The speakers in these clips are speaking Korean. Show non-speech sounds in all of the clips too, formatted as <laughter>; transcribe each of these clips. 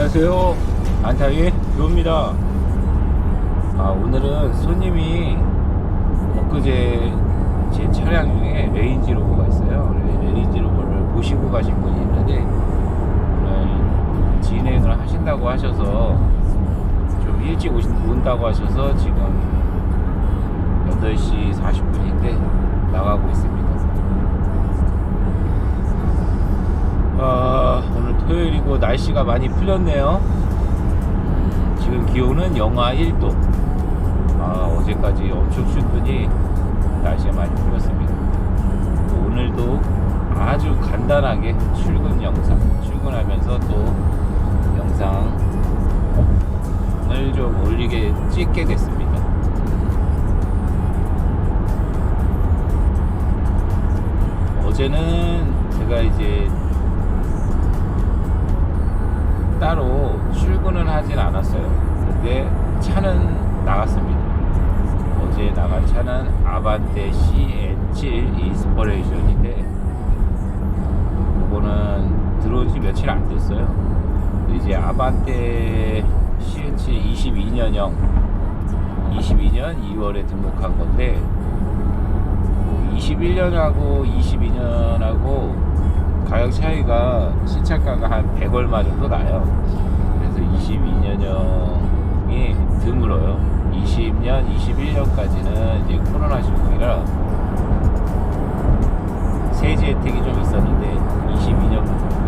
안녕하세요. 안타위 료입니다. 아, 오늘은 손님이 엊그제 제 차량 중에 레인지 로버가 있어요. 레- 레인지 로버를 보시고 가신 분이 있는데 진행을 하신다고 하셔서 좀 일찍 오신, 온다고 하셔서 지금 8시 40분인데 나가고 있습니다. 아, 오늘 토요일이고 날씨가 많이 풀렸네요. 지금 기온은 영하 1도. 아, 어제까지 엄청 춥더니 날씨가 많이 풀렸습니다. 오늘도 아주 간단하게 출근 영상, 출근하면서 또 영상을 좀 올리게 찍게 됐습니다. 어제는 제가 이제 따로 출근을 하진 않았어요. 근데 차는 나갔습니다. 어제 나간 차는 아반떼 CN7 인스퍼레이션인데 이거는 들어온 지 며칠 안 됐어요. 이제 아반떼 CN7 22년형 22년 2월에 등록한 건데 21년하고 22년하고 가격 차이가 시차가가 한 100 얼마 정도 나요. 그래서 22년형이 드물어요. 20년, 21년까지는 이제 코로나 시국이라 세제 혜택이 좀 있었는데 22년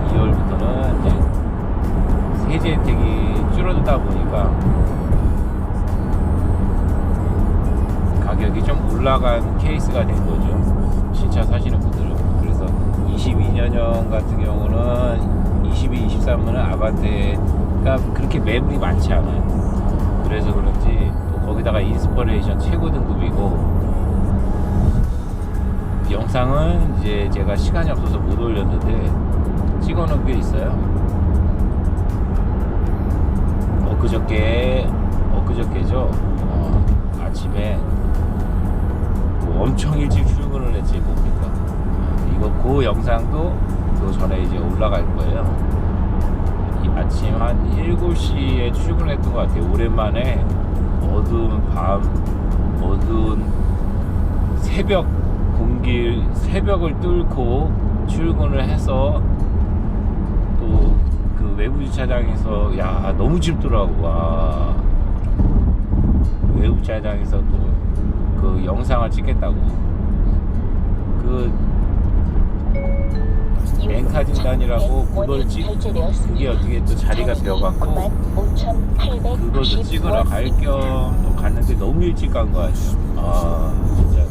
2월부터는 이제 세제 혜택이 줄어들다 보니까 가격이 좀 올라간 케이스가 된 거죠. 신차 사시는. 그래서 22년형 같은 경우는 22, 23은 아반떼가 그렇게 매물이 많지 않아요. 그래서 그런지 또 거기다가 인스퍼레이션 최고 등급이고 영상은 이제 제가 시간이 없어서 못 올렸는데 찍어 놓은 게 있어요. 엊그저께 엊그저께죠. 어, 아침에 뭐 엄청 일찍 출근을 했지 뭡니까 이거 그 영상도 그 전에 이제 올라갈 거예요. 이 아침 한 7시에 출근했던 것 같아요. 오랜만에 어두운 밤 어두운 새벽 공길 새벽을 뚫고 출근을 해서 또 그 외부 주차장에서 야 너무 춥더라고. 와. 외부 주차장에서 또 그 영상을 찍겠다고. 그 멘카 진단이라고 그걸 찍 그게 어떻게 또 자리가 비어갖고 그걸 또 찍으러 갈겸또 갔는데 너무 일찍 간거 아니야. 아 진짜.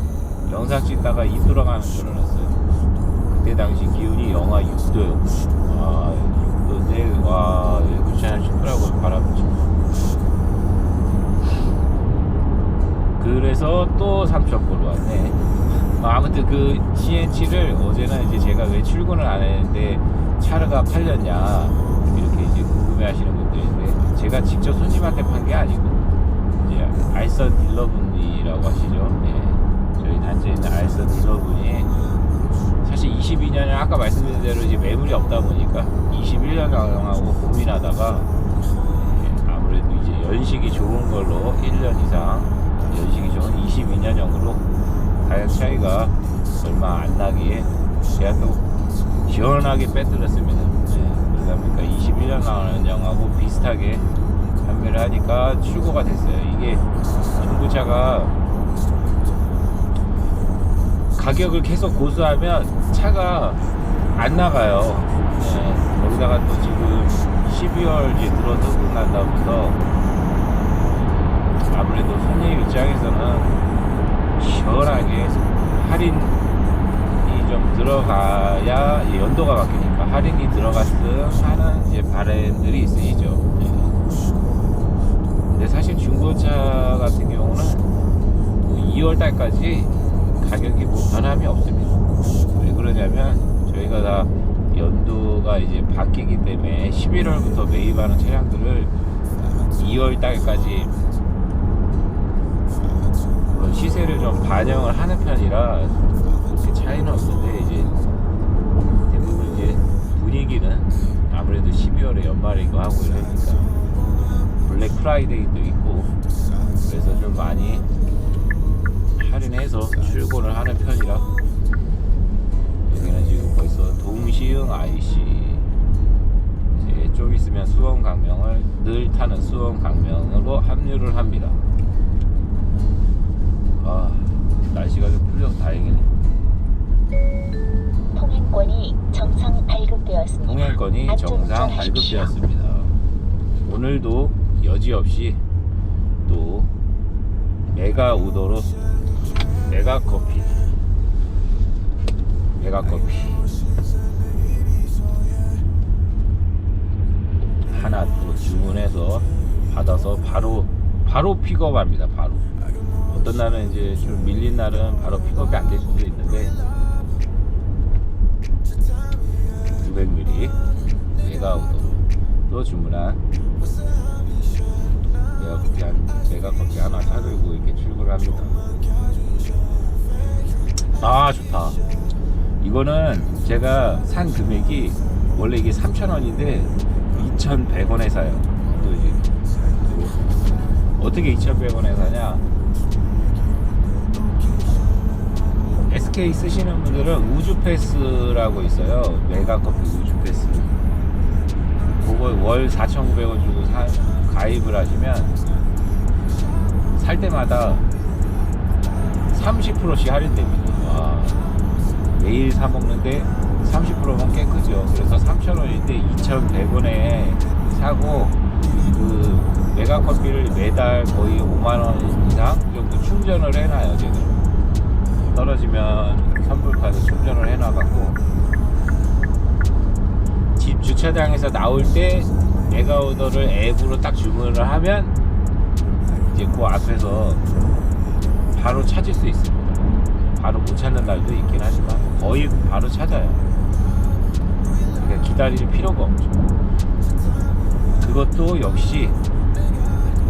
영상 찍다가 입 돌아가는 줄 알았어요. 그때 당시 기온이 영하 6도요 아 6도인데 와 외부 주차장 춥더라고요 바람 치고 그래서 또 삼천포로 왔네. 뭐 아무튼 그 CN7을 어제는 이제 제가 왜 출근을 안 했는데 차가 팔렸냐 이렇게 이제 궁금해하시는 분들인데 제가 직접 손님한테 판 게 아니고 이제 알선 딜러분이라고 하시죠. 네. 저희 단지에 있는 알선 딜러분이 사실 22년에 아까 말씀드린 대로 이제 매물이 없다 보니까 21년하고 고민하다가 네, 아무래도 이제 연식이 좋은 걸로 1년 이상 연식이 좋은 22년형으로 가격 차이가 얼마 안 나기에 제가 또 시원하게 빼뜨렸습니다. 네, 그러다 보니까 21년형하고 비슷하게 판매를 하니까 출고가 됐어요. 이게 중고차가 가격을 계속 고수하면 차가 안 나가요. 네, 거기다가 또 지금 12월 이제 들어서고 난다면서 아무래도 손님 입장에서는 시원하게 할인이 좀 들어가야 이 연도가 바뀌니까 할인이 들어갔음 하는 이제 바램들이 있으시죠. 네. 근데 사실 중고차 같은 경우는 2월 달까지 가격이 뭐 변함이 없습니다. 왜 그러냐면 저희가 다 연도가 이제 바뀌기 때문에 11월부터 매입하는 차량들을 2월 달까지 그런 시세를 좀 반영을 하는 편이라 그렇게 차이는 없는데 이제 대부분 이제 분위기는 아무래도 12월에 연말이고 하고 이러니까 프라이데이도 있고 그래서 좀 많이 할인해서 출근을 하는 편이라 여기는 지금 벌써 동시흥 IC 이제 좀 있으면 수원 강명을 늘 타는 수원 강명으로 합류를 합니다. 아 날씨가 좀 풀려서 다행이네. 통행권이 정상 발급되었습니다. 통행권이 정상. 발급되었습니다. 오늘도 여지없이 또 메가 우도로 메가 커피 메가 커피 하나 또 주문해서 받아서 바로 바로 픽업합니다. 바로 어떤 날은 이제 좀 밀린 날은 바로 픽업이 안 될 수도 있는데 900ml 메가우도로 또 주문한 메가 커피 한 메가 커피 하나 사들고 이렇게 출근을 합니다. 아 좋다. 이거는 제가 산 금액이 원래 이게 3,000원인데 2,100원에 사요. 또 이제 또 어떻게 2,100원에 사냐? SK 쓰시는 분들은 우주 패스라고 있어요. 메가 커피 우주 패스. 그거 월 4,900원 주고 사, 가입을 하시면 살 때마다 30%씩 할인됩니다. 와. 매일 사 먹는데 30%면 꽤 크죠. 그래서 3,000원인데 2,100원에 사고 그 메가 커피를 매달 거의 5만 원 이상 정도 충전을 해놔요, 지금. 떨어지면 선불카드 충전을 해놔갖고 집 주차장에서 나올 때 메가오더를 앱으로 딱 주문을 하면 이제 그 앞에서 바로 찾을 수 있습니다. 바로 못 찾는 날도 있긴 하지만 거의 바로 찾아요. 그러니까 기다릴 필요가 없죠. 그것도 역시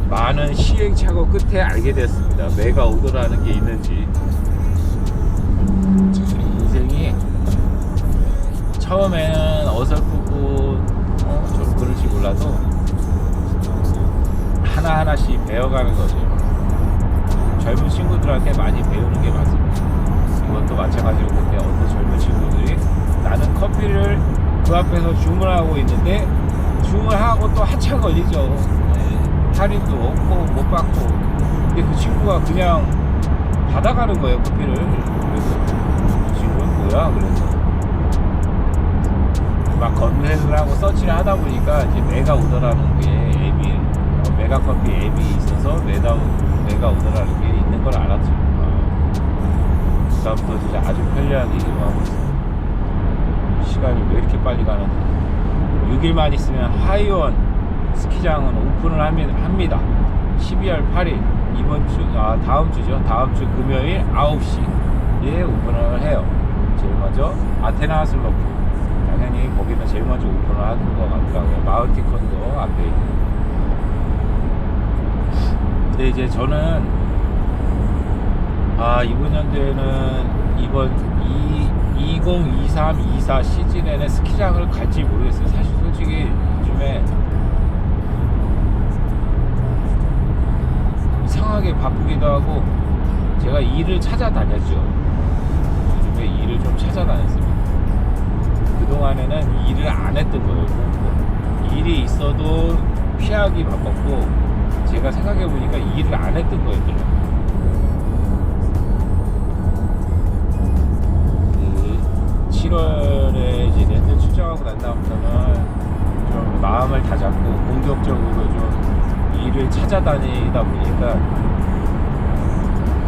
많은 시행착오 끝에 알게 됐습니다. 메가오더라는 게 있는지. 처음에는 어설프고 어, 좀 그럴지 몰라도 하나하나씩 배워가는 거죠. 젊은 친구들한테 많이 배우는 게 맞습니다. 이것도 마찬가지로 근데 어떤 젊은 친구들이 나는 커피를 그 앞에서 주문하고 있는데 주문하고 또 한참 걸리죠. 네, 할인도 없고 못 받고 근데 그 친구가 그냥 받아가는 거예요 커피를 그래서 이 친구는 뭐야 그래서 막 검색을 하고 서치를 하다 보니까 이제 메가 오더라는 게 앱이 어, 메가 커피 앱이 있어서 메가 메가 오더라는 게 있는 걸 알았죠. 아, 그다음부터 진짜 아주 편리하게 이용하고 있어요. 시간이 왜 이렇게 빨리 가는지 6일만 있으면 하이원 스키장은 오픈을. 합니다. 12월 8일 이번 주, 아 다음 주죠. 다음 주 금요일 9시에 오픈을 해요. 제일 먼저 아테나 슬로프. 당연히 거기는 제일 먼저 오픈을 하는 것 같더라고요. 마을티콘도 앞에 있고. 근데 이제 저는 아 이번 연도에는 이번 이 2023, 24 시즌에는 스키장을 갈지 모르겠어요. 사실 솔직히 요즘에 이상하게 바쁘기도 하고 제가 일을 찾아다녔죠. 요즘에 일을 좀 찾아다녔습니다. 그동안에는 일을 안 했던 거예요. 뭐 일이 있어도 피하기 바빴고 제가 생각해 보니까 일을 안 했던 거였더라고요. 그 7월에 이제 랜드 출장하고 난 다음부터는 좀 마음을 다잡고 본격적으로 좀 일을 찾아다니다 보니까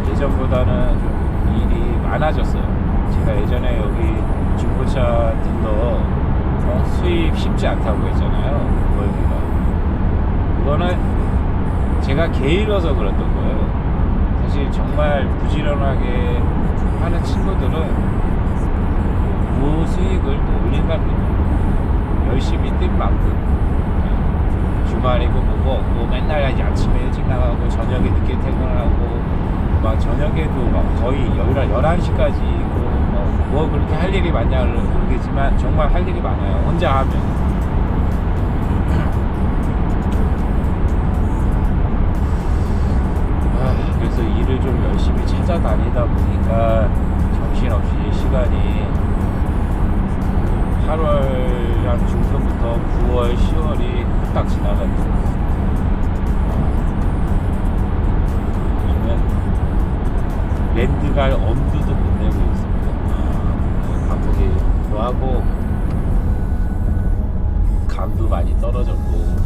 예전보다는 좀 일이 많아졌어요. 제가 예전에 여기 중고차 딜러 어, 수입 쉽지 않다고 했잖아요. 월비가. 그거는 제가 게을러서 그랬던 거예요. 사실 정말 부지런하게 하는 친구들은 그 수익을 또 올린답니다. 열심히 뛴 만큼. 주말이고 뭐고 없고 맨날 아침에 일찍 나가고 저녁에 늦게 퇴근하고 막 저녁에도 막 거의 11시까지 있고 뭐 그렇게 할 일이 많냐 모르겠지만 정말 할 일이 많아요. 혼자 하면. 아, 그래서 일을 좀 열심히 찾아다니다 보니까 정신없이 시간이 8월 한 중순부터 9월, 10월이 딱 지나가요. 아, 랜드갈 엄두도 바쁘기 도 하고 감도 많이 떨어졌고.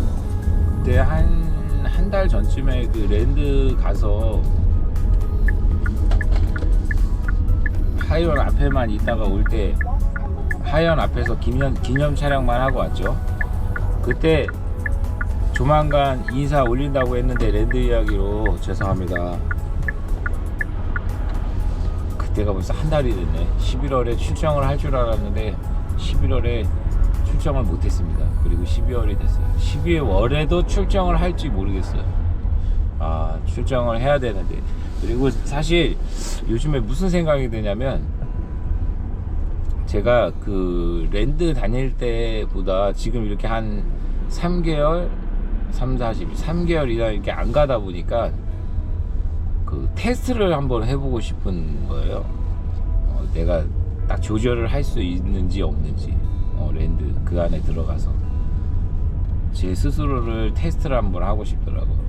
그때 한 한 달 전쯤에 그 랜드 가서 하이원 앞에만 있다가 올 때 하이원 앞에서 기념, 기념 촬영만 하고 왔죠. 그때 조만간 인사 올린다고 했는데 랜드 이야기로 죄송합니다. 그때가 벌써 한 달이 됐네. 11월에 출정을 할 줄 알았는데 11월에 출정을 못했습니다. 그리고 12월이 됐어요. 12월에도 출정을 할지 모르겠어요. 아 출정을 해야 되는데 그리고 사실 요즘에 무슨 생각이 드냐면 제가 그 랜드 다닐 때보다 지금 이렇게 한 3개월 3, 40, 3개월이나 이렇게 안 가다 보니까 그 테스트를 한번 해보고 싶은 거예요. 어, 내가 딱 조절을 할 수 있는지 없는지 어, 랜드 그 안에 들어가서 제 스스로를 테스트를 한번 하고 싶더라고요.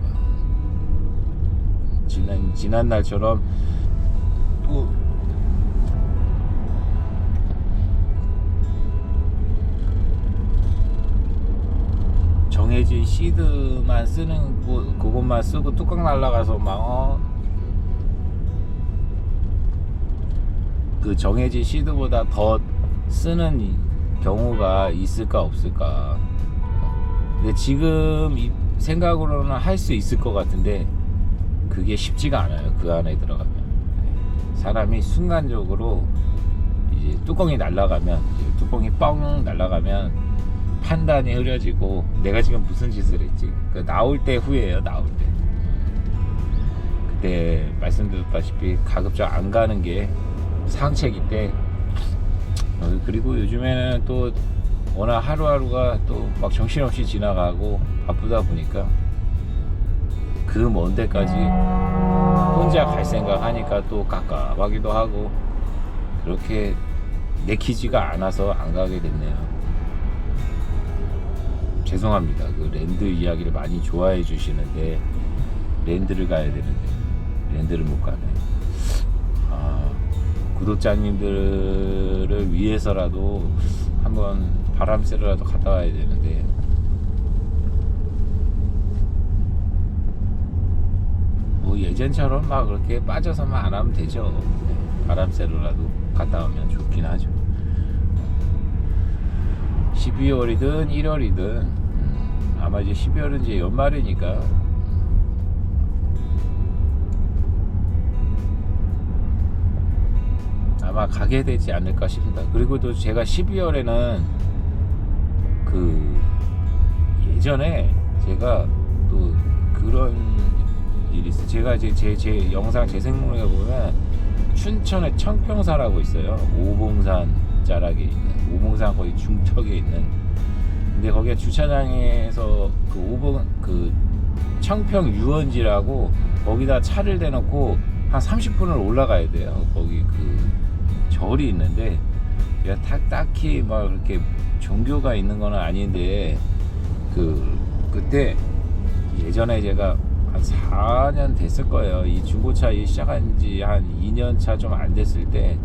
지난 지난 날처럼 또 정해진 시드만 쓰는 곳 그것만 쓰고 뚜껑 날라가서 막 어, 그 정해진 시드보다 더 쓰는 경우가 있을까 없을까. 근데 지금 이 생각으로는 할 수 있을 것 같은데 그게 쉽지가 않아요 그 안에 들어가면. 네. 사람이 순간적으로 이제 뚜껑이 날아가면 이제 뚜껑이 뻥 날아가면 판단이 흐려지고 내가 지금 무슨 짓을 했지? 그 나올 때 후회해요 나올 때. 그때 말씀드렸다시피 가급적 안 가는 게 상책이 때 어, 그리고 요즘에는 또 워낙 하루하루가 또 막 정신없이 지나가고 바쁘다 보니까 그 먼 데까지 혼자 갈 생각 하니까 또 깝깝하기도 하고 그렇게 내키지가 않아서 안 가게 됐네요. 죄송합니다. 그 랜드 이야기를 많이 좋아해 주시는데 랜드를 가야 되는데 랜드를 못 가네. 아, 구독자님들을 위해서라도 한번 바람 쐬러라도 갔다 와야 되는데 뭐 예전처럼 막 그렇게 빠져서만 안 하면 되죠. 네, 바람 쐬러라도 갔다 오면 좋긴 하죠. 12월이든 1월이든 음, 아마 이제 12월은 이제 연말이니까 아마 가게 되지 않을까 싶습니다. 그리고 또 제가 12월에는 그 예전에 제가 또 그런 일이 있어요. 제가 이제 제, 제 영상 재생문에 보면 춘천에 청평사라고 있어요. 오봉산 자락에 있는 오봉산 거의 중턱에 있는 근데 거기에 주차장에서 그 오봉 그 청평 유원지라고 거기다 차를 대놓고 한 30분을 올라가야 돼요. 거기 그 절이 있는데 제가 딱 딱히 막 그렇게 종교가 있는 건 아닌데 그 그때 예전에 제가 한 4년 됐을 거예요. 이 중고차 이 시작한 지 한 2년 차 좀 안 됐을 때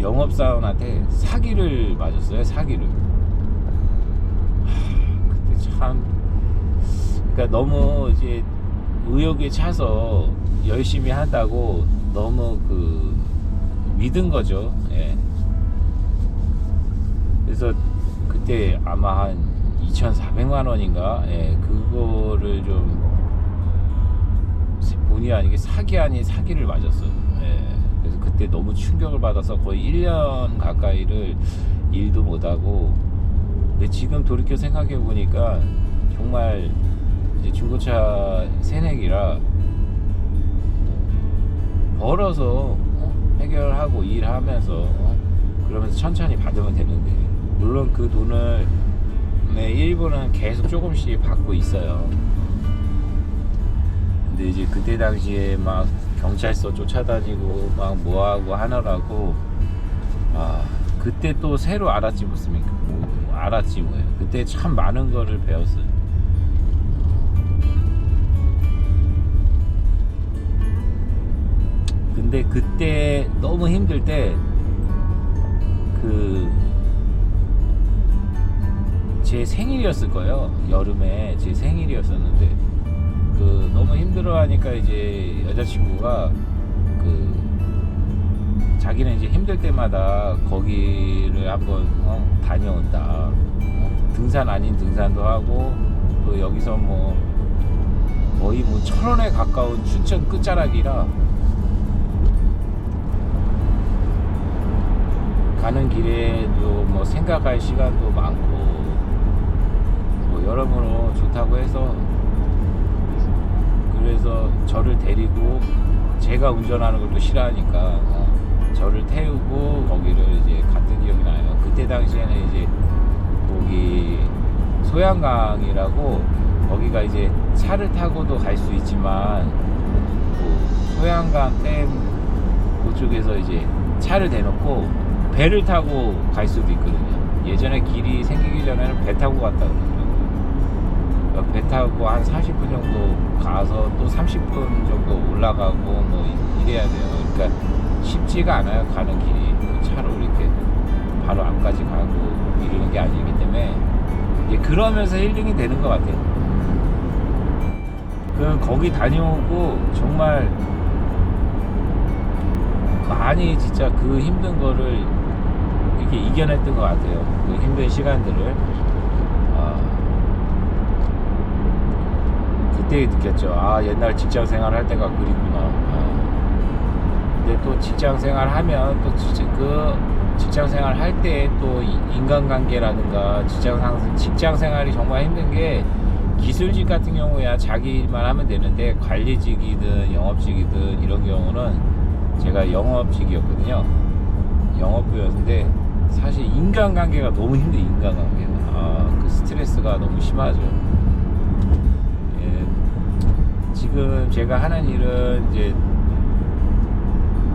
영업사원한테 사기를 맞았어요. 사기를. 하, 그때 참 그러니까 너무 이제 의욕에 차서 열심히 한다고 너무 그 믿은 거죠. 예. 그래서 그때 아마 한 2,400만 원인가 예, 그거를 좀 본의 아니게 사기 아닌 사기를 맞았어요. 예. 그래서 그때 너무 충격을 받아서 거의 1년 가까이를 일도 못하고 근데 지금 돌이켜 생각해 보니까 정말 중고차 새내기라 벌어서 어, 해결하고 일하면서 어, 그러면서 천천히 받으면 되는데 물론 그 돈을 네, 일부는 계속 조금씩 받고 있어요. 근데 이제 그때 당시에 막 경찰서 쫓아다니고 막 뭐하고 하느라고 아 그때 또 새로 알았지 못 습니까? 뭐, 알았지 뭐예요. 그때 참 많은 거를 배웠어요. 그때 너무 힘들 때 그 제 생일이었을 거예요. 여름에 제 생일이었었는데 그 너무 힘들어하니까 이제 여자친구가 그 자기는 이제 힘들 때마다 거기를 한번 어, 다녀온다. 등산 아닌 등산도 하고 또 여기서 뭐 거의 뭐 천원에 가까운 춘천 끝자락이라 가는 길에도 뭐 생각할 시간도 많고 뭐 여러모로 좋다고 해서 그래서 저를 데리고 제가 운전하는 걸또 싫어하니까 어, 저를 태우고 거기를 이제 갔던 기억이 나요. 그때 당시에는 이제 거기 소양강이라고 거기가 이제 차를 타고도 갈 수 있지만 그 소양강 댐 그쪽에서 이제 차를 대놓고 배를 타고 갈 수도 있거든요. 예전에 길이 생기기 전에는 배 타고 갔다 그러더라고요. 그러니까 배 타고 한 40분 정도 가서 또 30분 정도 올라가고 뭐 이래야 돼요. 그러니까 쉽지가 않아요. 가는 길이 그 차로 이렇게 바로 앞까지 가고 이러는 게 아니기 때문에 이제 그러면서 힐링이 되는 것 같아요. 그럼 거기 다녀오고 정말 많이 진짜 그 힘든 거를 이렇게 이겨냈던 것 같아요. 그 힘든 시간들을. 아, 그때 느꼈죠. 아, 옛날 직장 생활 할 때가 그립구나. 아. 근데 또 직장 생활 하면 또 그 직장 생활 할 때 또 인간관계라든가 직장 상 직장 생활이 정말 힘든 게 기술직 같은 경우야 자기만 하면 되는데 관리직이든 영업직이든 이런 경우는 제가 영업직이었거든요. 영업부였는데 사실 인간관계가 너무 힘든 인간관계가 아, 그 스트레스가 너무 심하죠. 예, 지금 제가 하는 일은 이제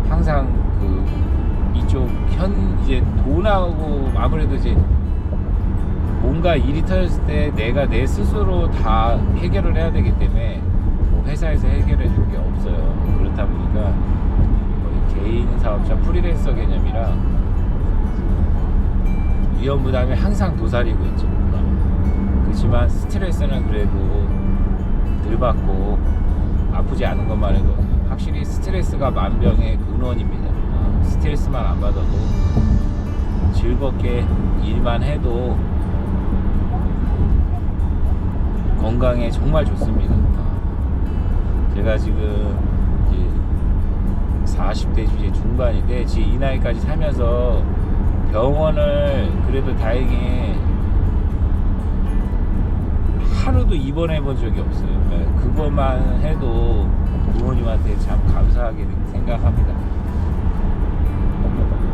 항상 그 이쪽 현 이제 돈하고 아무래도 이제 뭔가 일이 터졌을 때 내가 내 스스로 다 해결을 해야 되기 때문에 뭐 회사에서 해결해 줄 게 없어요. 그렇다 보니까 개인 사업자 프리랜서 개념이라 위험 부담이 항상 도사리고 있죠. 그렇지만 스트레스는 그래도 덜 받고 아프지 않은 것만 해도 확실히 스트레스가 만병의 근원입니다. 어, 스트레스만 안 받아도 즐겁게 일만 해도 건강에 정말 좋습니다. 어, 제가 지금 이제 40대 이제 중반인데 지금 이 나이까지 살면서 병원을 그래도 다행히 하루도 입원해 본 적이 없어요. 그러니까 그것만 해도 부모님한테 참 감사하게 생각합니다.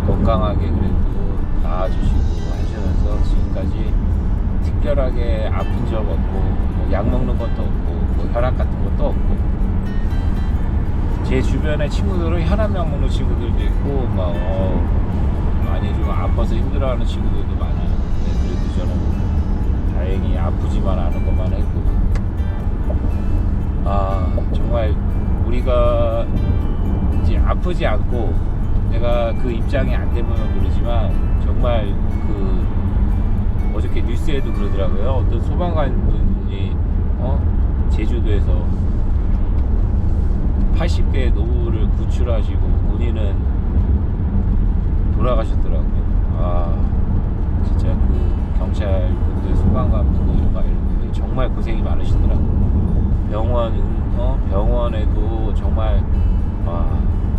건강하게 그래도 낳아주시고 하시면서 지금까지 특별하게 아픈 적 없고 뭐 약 먹는 것도 없고 뭐 혈압 같은 것도 없고 제 주변에 친구들은 혈압약 먹는 친구들도 있고 막 어, 아파서 힘들어하는 친구들도 많아요. 네, 그래도 저는 다행히 아프지만 않은 것만 했고 아 정말 우리가 이제 아프지 않고 내가 그 입장이 안 되면 그러지만 정말 그 어저께 뉴스에도 그러더라고요. 어떤 소방관 분이 어 제주도에서 80대 노부를 구출하시고 본인은 돌아가셨더라고요. 아 진짜 그 경찰분들, 소방관분들, 막 이런 분들 정말 고생이 많으시더라고요. 병원 어 병원에도 정말 아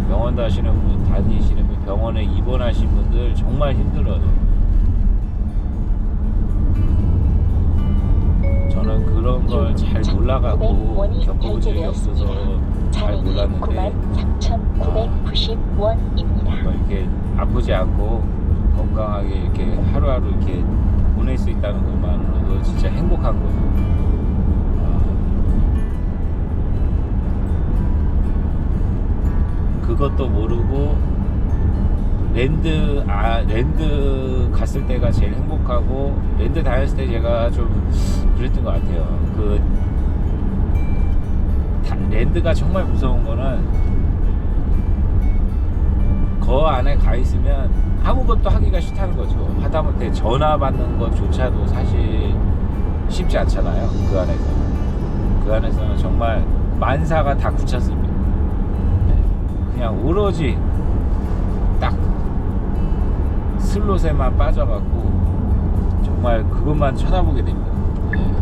병원 다시는 분 다니시는 분 병원에 입원하신 분들 정말 힘들어요. 저는 그런 걸 잘 몰라가고 겪어본 적이 없어서 잘 몰랐는데 93,990원입니다. 뭐 이렇게 아프지 않고 건강하게 이렇게 하루하루 이렇게 보낼 수 있다는 것만으로도 진짜 행복한 거예요. 아. 그것도 모르고 랜드 아 랜드 갔을 때가 제일 행복하고 랜드 다녔을 때 제가 좀 그랬던 것 같아요. 그 다- 랜드가 정말 무서운 거는 거 안에 가 있으면 아무것도 하기가 싫다는 거죠. 하다못해 전화 받는 것조차도 사실 쉽지 않잖아요. 그 안에서. 그 안에서는 정말 만사가 다 굳혔습니다. 네. 그냥 오로지 딱 슬롯에만 빠져갖고 정말 그것만 쳐다보게 됩니다. 네.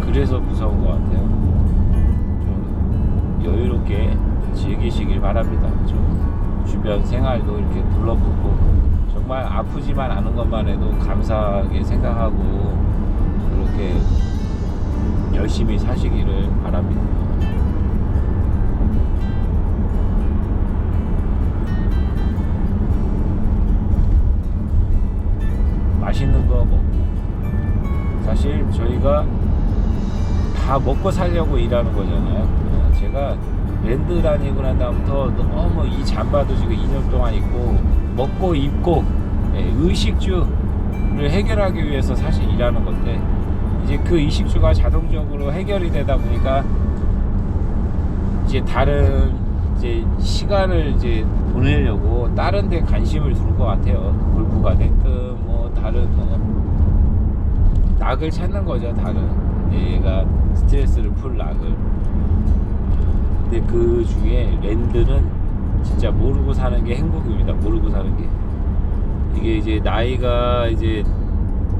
그래서 무서운 것 같아요. 좀 여유롭게 즐기시길 바랍니다. 좀 주변 생활도 이렇게 둘러보고 정말 아프지만 않은 것만 해도 감사하게 생각하고 그렇게 열심히 사시기를 바랍니다. 맛있는 거 먹고 사실 저희가 다 먹고 살려고 일하는 거잖아요. 어, 제가 랜드 다니고 난 다음부터 너무 이 잠바도 지금 2년 동안 입고 먹고 입고 예, 의식주를 해결하기 위해서 사실 일하는 건데 이제 그 의식주가 자동적으로 해결이 되다 보니까 이제 다른 이제 시간을 이제 보내려고 다른 데 관심을 두는 것 같아요. 골프가 됐든 뭐 다른 뭐 낙을 찾는 거죠. 다른 얘가 스트레스를 풀 낙을. 근데 그 중에 랜드는 진짜 모르고 사는 게 행복입니다. 모르고 사는 게 이게 이제 나이가 이제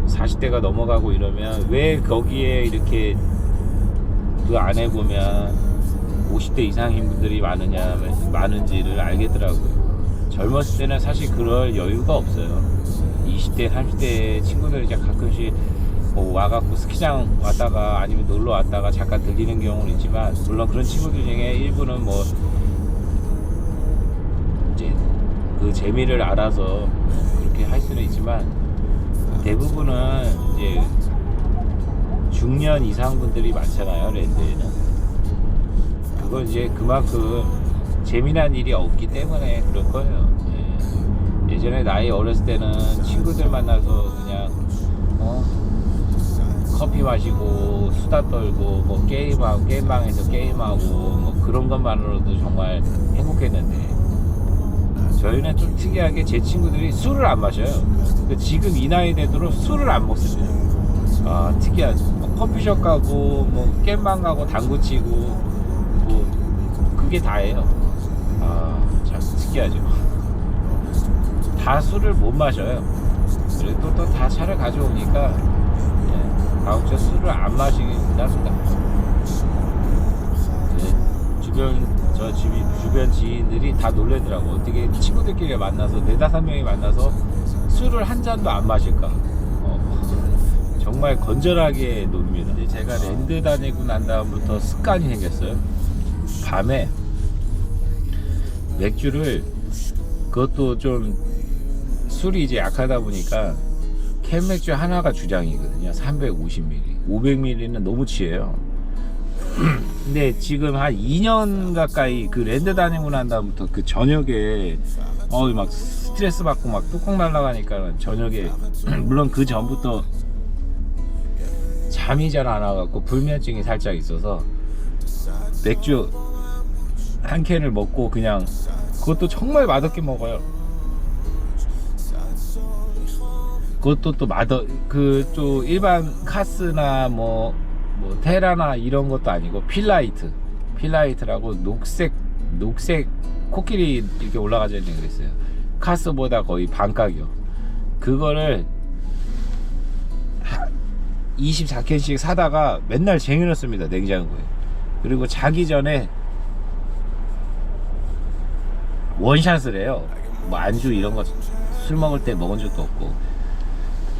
40대가 넘어가고 이러면 왜 거기에 이렇게 그 안에 보면 50대 이상인 분들이 많으냐 많은지를 알겠더라고요. 젊었을 때는 사실 그럴 여유가 없어요. 20대, 30대 친구들이 가끔씩 뭐 와갖고 스키장 왔다가 아니면 놀러 왔다가 잠깐 들리는 경우는 있지만 물론 그런 친구들 중에 일부는 뭐 이제 그 재미를 알아서 그렇게 할 수는 있지만 대부분은 이제 중년 이상 분들이 많잖아요 랜드에는 그건 이제 그만큼 재미난 일이 없기 때문에 그럴 거예요. 예. 예전에 나이 어렸을 때는 친구들 만나서 그냥 어, 커피 마시고 수다 떨고 뭐 게임하고 게임방에서 게임하고 뭐 그런 것만으로도 정말 행복했는데 저희는 좀 특이하게 제 친구들이 술을 안 마셔요. 근데 지금 이 나이 되도록 술을 안 먹습니다. 아 특이하죠. 뭐 커피숍 가고 뭐 게임방 가고 당구 치고 뭐 그게 다예요. 아참 특이하죠. 다 술을 못 마셔요. 그래도 또다 차를 가져오니까 예, 다음 주에 술을 안 마시긴다 합니다. 예, 주변 저 주위, 주변 지인들이 다 놀래더라고. 어떻게 친구들끼리 만나서 네다섯 명이 만나서 술을 한 잔도 안 마실까? 어, 정말 건전하게 놉니다. 제가 랜드 다니고 난 다음부터 습관이 생겼어요. 밤에 맥주를 그것도 좀 술이 이제 약하다 보니까 캔 맥주 하나가 주장이거든요. 350ml. 500ml는 너무 취해요. <clears throat> 근데 지금 한 2년 가까이 그 랜드 다니고 난 다음부터 그 저녁에 어막 스트레스 받고 막 뚜껑 날라가니까 저녁에 <clears throat> 물론 그 전부터 잠이 잘 안 와갖고 불면증이 살짝 있어서 맥주 한 캔을 먹고 그냥 그것도 정말 맛없게 먹어요. 그것도 또 맛어 그또 일반 카스나 뭐, 뭐 테라나 이런 것도 아니고 필라이트 필라이트라고 녹색 녹색 코끼리 이렇게 올라가져 있는 게 그랬어요. 카스보다 거의 반 가격. 그거를 24캔씩 사다가 맨날 쟁여놓습니다 냉장고에. 그리고 자기 전에 원샷을 해요. 뭐 안주 이런 거 술 먹을 때 먹은 적도 없고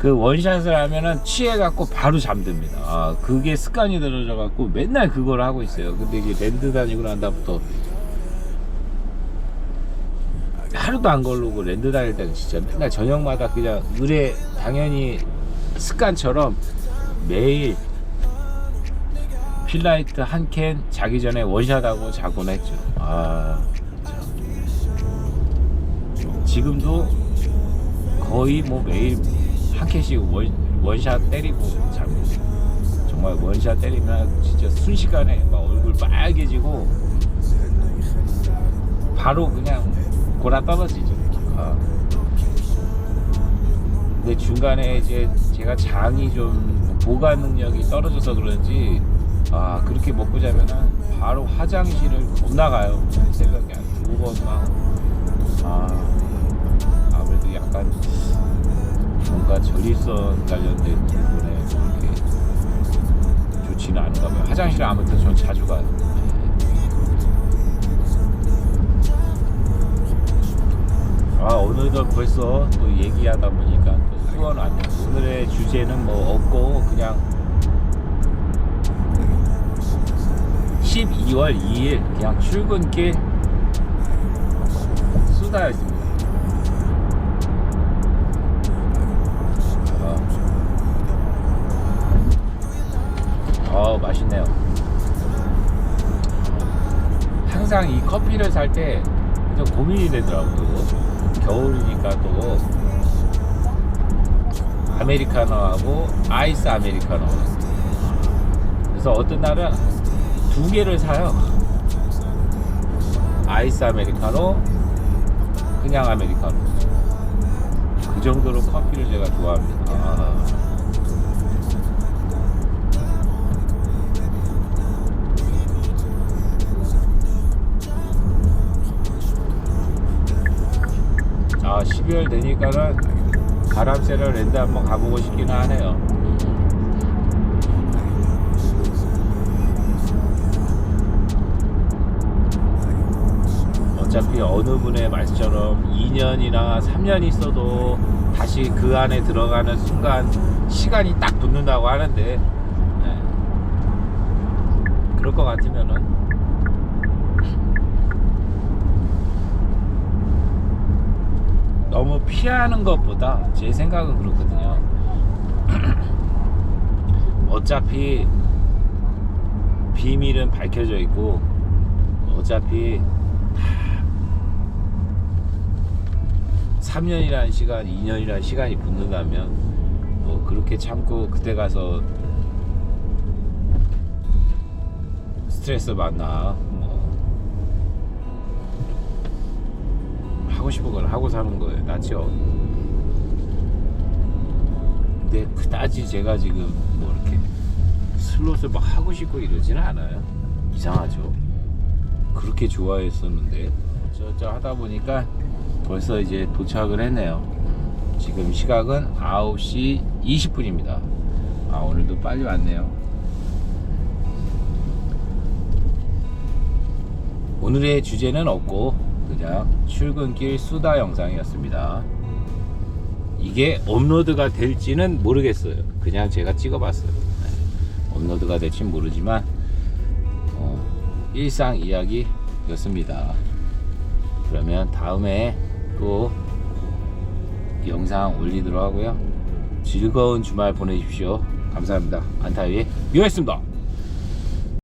그 원샷을 하면은 취해갖고 바로 잠듭니다. 아, 그게 습관이 들어져갖고 맨날 그걸 하고 있어요. 근데 이게 랜드 다니고 난 다음부터 하루도 안 걸르고 랜드 다닐 때는 진짜 맨날 저녁마다 그냥 의뢰 당연히 습관처럼 매일 필라이트 한 캔 자기 전에 원샷하고 자곤 했죠. 아, 참. 지금도 거의 뭐 매일 한 캔씩 원, 원샷 때리고 잡니다. 정말 원샷 때리면 진짜 순식간에 막 얼굴 빨개지고 바로 그냥 골아 떨어지죠. 아. 근데 중간에 이제 제가 장이 좀 보관 능력이 떨어져서 그런지 아 그렇게 먹고 자면은 바로 화장실을 겁나 가요. 생각이 안 두번 막. 아 아무래도 약간 뭔가 전립선 관련된 부분에 그렇게 좋지는 않은가 봐요. 화장실 아무튼 전 자주 가요. 아 오늘도 벌써 또 얘기하다 보니까 또 수원 왔네요. 오늘의 주제는 뭐 없고 그냥 12월 2일 그냥 출근길 수다였습니다. 어, 맛있네요. 항상 이 커피를 살 때 좀 고민이 되더라고요. 겨울이니까 또 아메리카노하고 아이스 아메리카노. 그래서 어떤 날은 두 개를 사요. 아이스 아메리카노, 그냥 아메리카노. 그 정도로 커피를 제가 좋아합니다. 아. 12월 되니까는 바람쐬러 랜드 한번 가보고 싶기는 하네요. 어차피 어느 분의 말씀처럼 2년이나 3년 있어도 다시 그 안에 들어가는 순간 시간이 딱 붙는다고 하는데 네. 그럴 것 같으면은 너무 피하는 것보다 제 생각은 그렇거든요. <clears throat> 어차피 비밀은 밝혀져 있고 어차피 3년이라는 시간, 2년이라는 시간이 붙는다면 뭐 그렇게 참고 그때 가서 스트레스 받나 하고 싶은 걸 하고 사는 거예요. 낫죠 근데 그다지 제가 지금 뭐 이렇게 슬롯을 막 하고 싶고 이러지는 않아요. 이상하죠. 그렇게 좋아했었는데 저저 하다 보니까 벌써 이제 도착을 했네요. 지금 시각은 9시 20분입니다. 아 오늘도 빨리 왔네요. 오늘의 주제는 없고 그냥 출근길 수다 영상이었습니다. 이게 업로드가 될지는 모르겠어요. 그냥 제가 찍어봤어요. 네. 업로드가 될지는 모르지만 어, 일상 이야기였습니다. 그러면 다음에 또 영상 올리도록 하고요. 즐거운 주말 보내십시오. 감사합니다. 안타위 유였습니다.